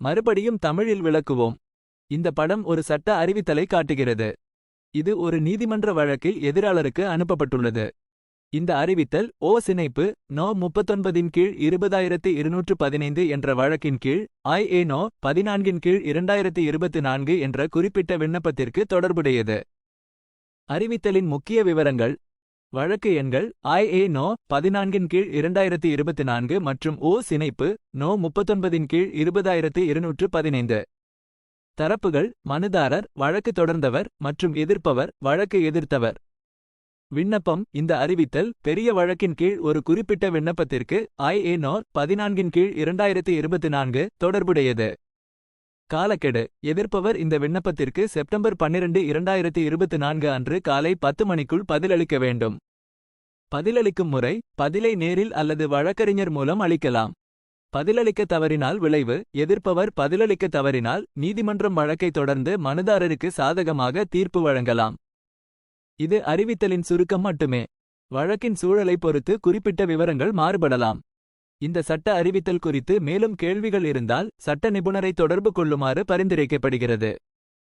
மறுபடியும் தமிழில் விளக்குவோம். இந்த படம் ஒரு சட்ட அறிவித்தலை காட்டுகிறது. இது ஒரு நீதிமன்ற வழக்கில் எதிராளருக்கு அனுப்பப்பட்டுள்ளது. இந்த அறிவித்தல் ஓ சினைப்பு நோ முப்பத்தொன்பதின் கீழ் இருபதாயிரத்து இருநூற்று பதினைந்து என்ற வழக்கின் கீழ் ஐ ஏ நோ பதினான்கின் கீழ் இரண்டாயிரத்து இருபத்து நான்கு என்ற குறிப்பிட்ட விண்ணப்பத்திற்கு தொடர்புடையது. அறிவித்தலின் முக்கிய விவரங்கள் வழக்கு எண்கள் ஐ ஏ நோ பதினான்கின் கீழ் இரண்டாயிரத்து இருபத்தி நான்கு மற்றும் ஓ சினைப்பு நோ முப்பத்தொன்பதின் கீழ் இருபதாயிரத்து இருநூற்று பதினைந்து. தரப்புகள் மனுதாரர் வழக்கு தொடர்ந்தவர் மற்றும் எதிர்ப்பவர் வழக்கு எதிர்த்தவர். விண்ணப்பம் இந்த அறிவித்தல் பெரிய வழக்கின் கீழ் ஒரு குறிப்பிட்ட விண்ணப்பத்திற்கு ஐ ஏ நோ பதினான்கின் கீழ் இரண்டாயிரத்து இருபத்தி நான்கு தொடர்புடையது. காலக்கெடு. எதிர்ப்பவர் இந்த விண்ணப்பத்திற்கு செப்டம்பர் பன்னிரண்டு இரண்டாயிரத்து இருபத்தி நான்கு அன்று காலை பத்து மணிக்குள் பதிலளிக்க வேண்டும். பதிலளிக்கும் முறை பதிலை நேரில் அல்லது வழக்கறிஞர் மூலம் அளிக்கலாம். பதிலளிக்க தவறினால் விளைவு எதிர்ப்பவர் பதிலளிக்க தவறினால் நீதிமன்றம் வழக்கை தொடர்ந்து மனுதாரருக்கு சாதகமாக தீர்ப்பு வழங்கலாம். இது அறிவித்தலின் சுருக்கம் மட்டுமே. வழக்கின் சூழலைப் பொறுத்து குறிப்பிட்ட விவரங்கள் மாறுபடலாம். இந்த சட்ட அறிவித்தல் குறித்து மேலும் கேள்விகள் இருந்தால் சட்ட நிபுணரை தொடர்பு கொள்ளுமாறு பரிந்துரைக்கப்படுகிறது.